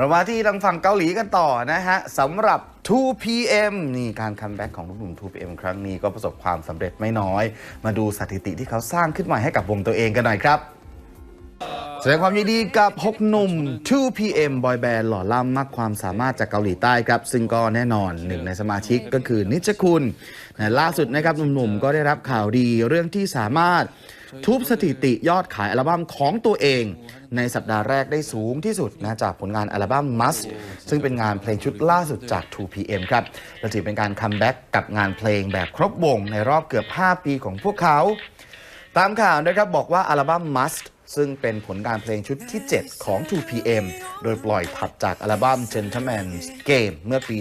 เรามาที่ทางฝั่งเกาหลีกันต่อนะฮะสำหรับ 2PM นี่การคัมแบ็กของลูกหนุ่ม 2PM ครั้งนี้ก็ประสบความสำเร็จไม่น้อย มาดูสถิติที่เขาสร้างขึ้นใหมาให้กับวงตัวเองกันหน่อยครับแสดงความยินดีกับ 6 หนุ่ม 2PM บอยแบนด์หล่อล่ำมากความสามารถจากเกาหลีใต้ครับ ซึ่งก็แน่นอนหนึ่งในสมาชิกก็คือนิชคุณนล่าสุดนะครับหนุ่มๆก็ได้รับข่าวดีเรื่องที่สามารถ ทุบสถิติยอดขายอัลบั้มของตัวเอง ในสัปดาห์แรกได้สูงที่สุดนะจากผลงานอัลบั้ม Must ซึ่งเป็นงานเพลงชุดล่าสุดจาก 2PM ครับและถือเป็นการคัมแบ็กกับงานเพลงแบบครบวงในรอบเกือบ 5 ปีของพวกเขา ตามข่าวนะครับบอกว่าอัลบั้ม Must ซึ่งเป็นผลงานเพลงชุดที่ 7 ของ 2PM โดยปล่อยถัดจากอัลบั้ม Gentleman's Game เมื่อปี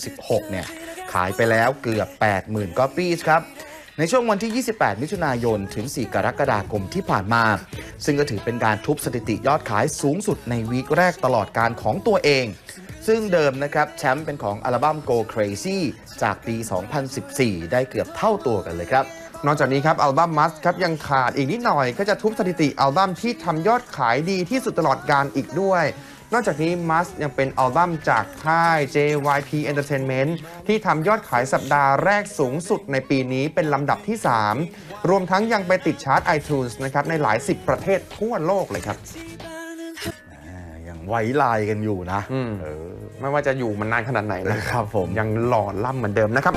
2016 เนี่ย ขายไปแล้วเกือบ 80,000 ก๊อปปี้ครับ ในช่วงวันที่ 28 มิถุนายน ถึง 4 กรกฎาคมที่ผ่านมา ซึ่งก็ถือเป็นการทุบสถิติยอดขายสูงสุดในวีคแรกตลอดการของตัวเอง ซึ่งเดิมนะครับแชมป์เป็นของอัลบั้ม Go Crazy จากปี 2014 ได้เกือบเท่าตัวกันเลยครับนอกจากนี้ครับอัลบั้มมัสครับยังขาดอีกนิดหน่อย ก็จะทุบสถิติอัลบั้มที่ทำยอดขายดีที่สุดตลอดการอีกด้วย นอกจากนี้มัสยังเป็นอัลบั้มจากค่าย JYP Entertainment ที่ทำยอดขายสัปดาห์แรกสูงสุดในปีนี้เป็นลำดับที่ 3 รวมทั้งยังไปติดชาร์ต iTunes นะครับในหลาย 10 ประเทศทั่วโลกเลยครับอ่ายังไว้ลายกันอยู่นะอืมเออไม่ว่าจะอยู่มันนานขนาดไหนนะครับผมยังหล่อล่ำเหมือนเดิมนะครับ